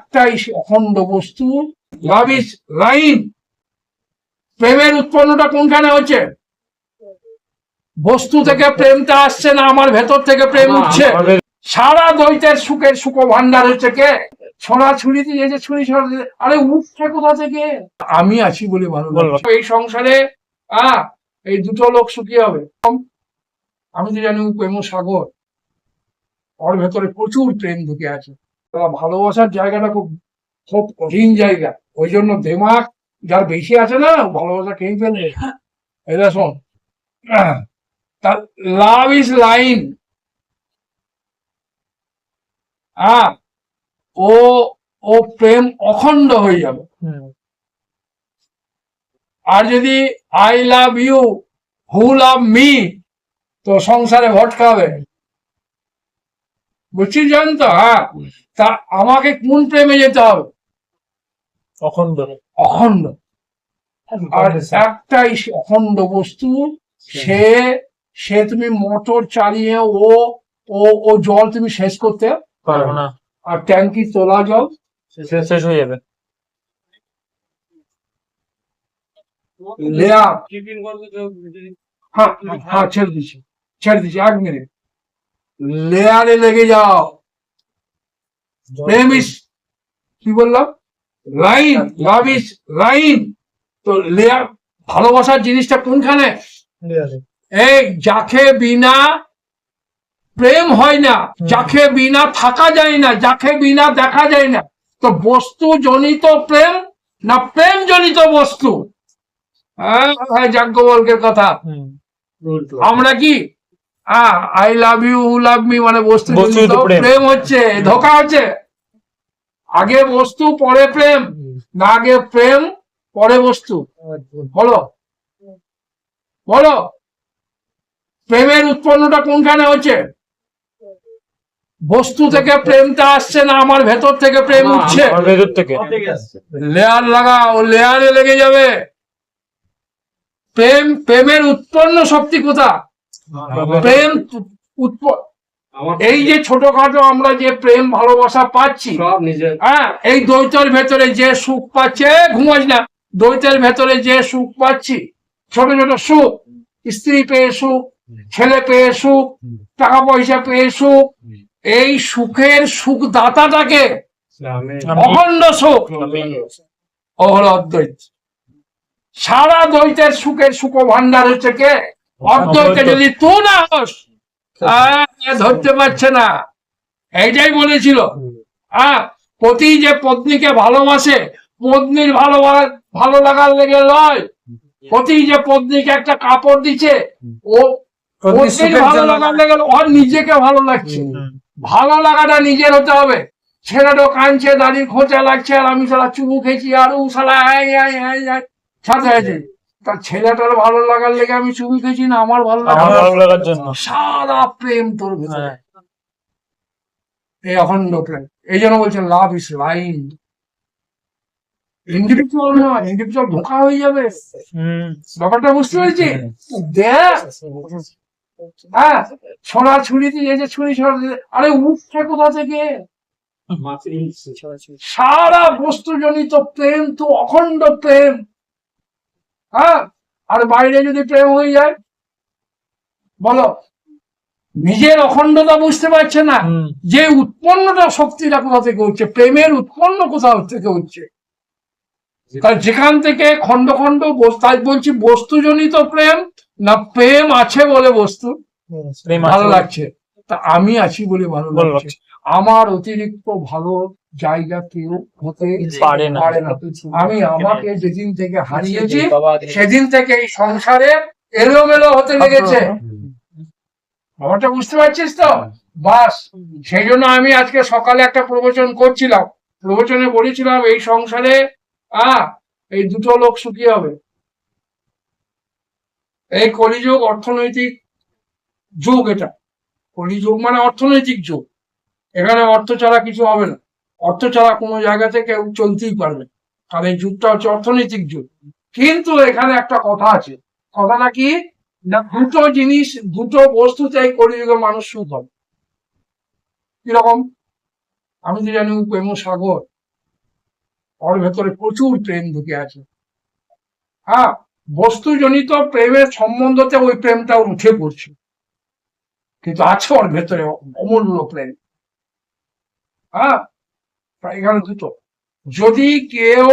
একটাই অখণ্ড বস্তু লাভ ইজ লাইন। প্রেমের উৎপন্নটা কোনখানে হচ্ছে বস্তু থেকে প্রেমটা আসছে না আমার ভেতর থেকে প্রেম উঠছে। সারা দ্বৈতের সুখের সুখ ভান্ডার হচ্ছে কে? ছোড়া ছুরি দিয়ে যে ছুরি ছড়া দিয়ে আরে উঠছে কোথা থেকে? আমি আছি বলে ভালো। এই সংসারে আ এই দুটো লোক সুখী হবে। আমি তো জানি প্রেম সাগর ওর ভেতরে প্রচুর প্রেম ঢুকে আছে। তারা ভালোবাসার জায়গাটা খুব খুব কঠিন জায়গা। ওই জন্য দেমাগ যার বেশি আছে না ভালোবাসা খেয়ে ফেলবে এটা শোন তার লাভ ইজ লাইন আ ও ও প্রেম অখণ্ড হয়ে যাবে। আর যদি I love you who love me তো সংসারে ভটকাবে। বুঝছিস জান তো হ্যাঁ। তা আমাকে কোন প্রেমে যেতে হবে? অখণ্ড। অখণ্ড। আর একটাই অখণ্ড বস্তু সে সে তুমি মোটর চালিয়ে ও ও ও জল তুমি শেষ করতে পারব না। আর ট্যাঙ্কি তোলা জল শেষ শেষ হয়ে যাবে। হ্যাঁ হ্যাঁ ছেড়ে দিচ্ছি। ছেড়ে দিচ্ছি এক মিনিট। লেয়ারে লেগে যাও। কি বললাম? Line love line. তো লেয়ার ভালোবাসার জিনিসটা কোনখানে? এই যাকে বিনা প্রেম হয় না যাকে বিনা থাকা যায় না যাকে বিনা দেখা যায় না তো বস্তু জনিত প্রেম না প্রেম জনিত বস্তু? হ্যাঁ হ্যাঁ যাজ্ঞবল্কের কথা। আমরা কি I love you love me মানে বস্তু প্রেম। প্রেম হচ্ছে ধোকা হচ্ছে। আগে বস্তু পরে প্রেম। না আগে প্রেম পরে বস্তু। বলো। বলো। প্রেমের উৎপন্নটা কোনখানে হচ্ছে? বস্তু থেকে প্রেমটা আসছে না আমার ভেতর থেকে প্রেম উঠছে? ভেতর থেকে। লেয়ার লাগাও লেয়ারে লেগে যাবে। প্রেম প্রেমের উৎপন্ন শক্তি কোথা প্রেম এই যে ছোটখাটো আমরা যে প্রেম ভালোবাসা পাচ্ছি হ্যাঁ এই দ্বৈতের ভেতরে যে সুখ পাচ্ছে ঘুমাস না। দ্বৈতের ভেতরে যে সুখ পাচ্ছি ছোট ছোট সুখ স্ত্রী পেয়ে সুখ ছেলে পেয়ে সুখ টাকা পয়সা পেয়ে সুখ এই সুখের সুখ দাতাটাকে অখণ্ড সুখ। ও হলো অদ্বৈত সারা দ্বৈতের সুখের সুখ ভান্ডার হচ্ছে কে? অদ্বৈতে যদি না হস ধরতে পারছে না। এইটাই বলেছিল। হ্যাঁ পতি যে পত্নীকে ভালোবাসে পত্নীর ভালো ভালো লাগার লেগে লয়। পতি যে পত্নীকে একটা কাপড় দিচ্ছে ও পত্নীর ভালো লাগার লেগে ওর নিজেকে ভালো লাগছে। ভালো লাগাটা নিজের হতে হবে। ছেলেটা কাঁদছে দাদির খোঁচা লাগছে আর আমি সালা চুমু খেয়েছি আর ও সালা আয় আয় আয় আয় সাথে আছে তার ছেলেটার ভালো লাগার লেগে আমি চুমু খেয়েছি না আমার ভালো লাগার জন্য। সারা প্রেম তোর ভিতরে। হ্যাঁ। এই অখণ্ড প্রেম। এই জন্য বলছেন লাভ ইস লাইন ইন্ডিভিজুয়াল নয় ইন্ডিভিজুয়াল ধোকা হয়ে যাবে। ব্যাপারটা বুঝতে পেরেছি? দেখ। হ্যাঁ ছোড়া ছুরি দিয়ে যে ছুরি ছড়া আরে উঠছে কোথা থেকে? সারা বস্তুজনিত প্রেম তো অখণ্ড প্রেম। হ্যাঁ? আর বাইরে যদি প্রেম হয়ে যায় বলো নিজের অখণ্ডতা বুঝতে পারছে না যে উৎপন্নটা শক্তিটা কোথা থেকে হচ্ছে প্রেমের উৎপন্ন কোথা থেকে হচ্ছে? যেখান থেকে খন্ড খন্ড তাই বলছি বস্তুজনিত প্রেম না প্রেম আছে বলে বস্তু। ভালো লাগছে। তা আমি আছি বলে ভালো লাগছে। আমার অতিরিক্ত ভালো জায়গা কেউ হতে পারে না। পারে না। আমি আমাকে যেদিন থেকে হারিয়েছি সেদিন থেকে এই সংসারে এলোমেলো হতে লেগেছে। ব্যাপারটা বুঝতে পারছিস তো? বাস সেই জন্য আমি আজকে সকালে একটা প্রবচন করছিলাম। প্রবচনে বলেছিলাম এই সংসারে আ এই দুটো লোক সুখী হবে। এই কলিযুগ অর্থনৈতিক যুগ এটা। কলিযুগ মানে অর্থনৈতিক যুগ। এখানে অর্থ ছাড়া কিছু হবে না। অর্থ ছাড়া কোনো জায়গাতে কেউ চলতেই পারবে এই যুগটা হচ্ছে অর্থনৈতিক যুগ। কিন্তু এখানে একটা কথা আছে। কথাটা কি? না, দুটো জিনিস, দুটো বস্তু বস্তুতেই কলিযুগে মানুষ সুখ হবে। কীরকম? আমি তো জানি প্রেম সাগর। ওর ভেতরে প্রচুর প্রেম ঢুকে আছে। হ্যাঁ বস্তুজনিত প্রেমের সম্বন্ধতে ওই প্রেমটা উঠে পড়ছে। কিন্তু আছে ওর ভেতরে অমূল্য প্রেম। হ্যাঁ? এখানে দুটো। যদি কেউ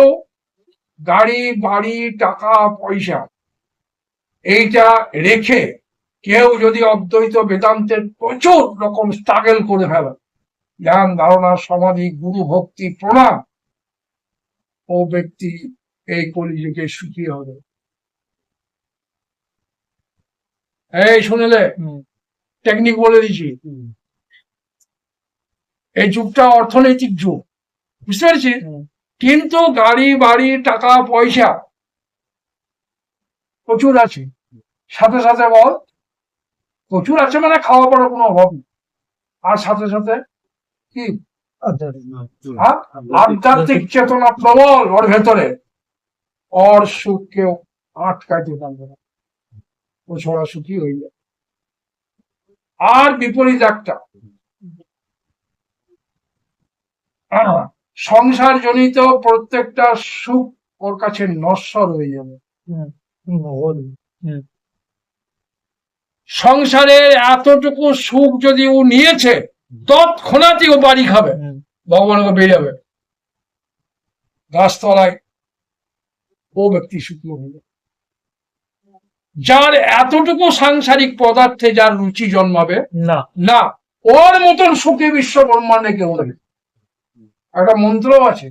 গাড়ি, বাড়ি, টাকা, পয়সা এইটা রেখে কেউ যদি অদ্বৈত বেদান্তের প্রচুর রকম স্ট্রাগল করে ফেলে, জ্ঞান, ধারণা, সমাধি, গুরু, ভক্তি, প্রণাম, ও ব্যক্তি এই কলিযুগে সুখী হবে। এই শুনলে টেকনিক বলে দিচ্ছি এই যুগটা অর্থনৈতিক যুগ। বুঝতে পেরেছি? কিন্তু গাড়ি বাড়ি টাকা পয়সা প্রচুর আছে। সাথে সাথে বল প্রচুর আছে মানে খাওয়া পড়ার কোনো অভাব নেই। আর সাথে সাথে কি? আধ্যাত্মিক চেতনা প্রবল ওর ভেতরে। ওর সুখ কেউ আটকাইতে পারবে না। ও ছড়া সুখী হয়ে যায়। আর বিপরীত একটা। সংসার জনিত প্রত্যেকটা সুখ ওর কাছে নশ্বর হয়ে যাবে। হুম, সংসারের এতটুকু সুখ যদি ও নিয়েছে তৎক্ষণাৎই ও বাড়ি খাবে। ভগবান ভগবানকে বেরিয়ে যাবে। গাছতলায় ও ব্যক্তি সুখী হইল যার এতটুকু সাংসারিক পদার্থে যার রুচি জন্মাবে না। না ওর মতন সুখী বিশ্ব ব্রহ্মাণ্ডে কেউ নেই। একটা মন্ত্র আছে।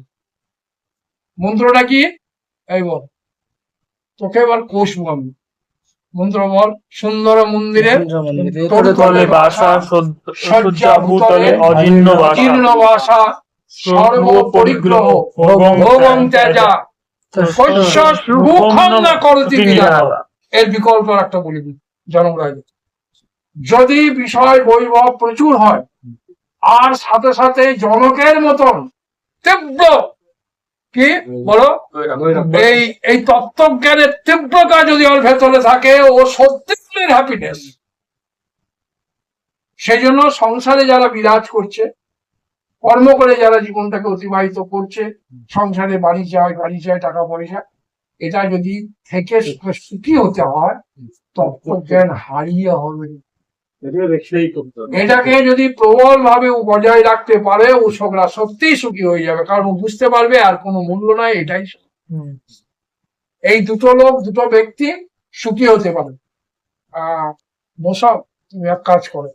মন্ত্রটা কি? এই বল। তোকে এবার কোষ আমি। মন্ত্র বল সুন্দর মন্দিরে তলে বাসা জীর্ণ সর্ব পরিগ্রহ ত্যাজা। শস্য না করতি। এর বিকল্প একটা বলি জনগরাজ যদি বিষয় বৈভব প্রচুর হয়, আর সাথে সাথে জনকের মতন তীব্র, কি বলো? এই এই তত্ত্বজ্ঞানের তীব্রতা যদি ওর ভেতরে থাকে, ও সত্যিকারের হ্যাপিনেস সেই জন্য সংসারে যারা বিরাজ করছে, কর্ম করে যারা জীবনটাকে অতিবাহিত করছে, সংসারে বাড়ি চায় বাড়ি চায়, টাকা পয়সা এটা যদি থেকে সুখী হতে হয় তত্ত্বজ্ঞান হারিয়ে হবে। এটাকে যদি প্রবল ভাবে বজায় রাখতে পারে ও ছোকরা সত্যিই সুখী হয়ে যাবে কারণ ও বুঝতে পারবে আর কোনো মূল্য নাই এটাই। এই দুটো লোক দুটো ব্যক্তি সুখী হতে পারে। আহ মশা তুমি এক কাজ করো।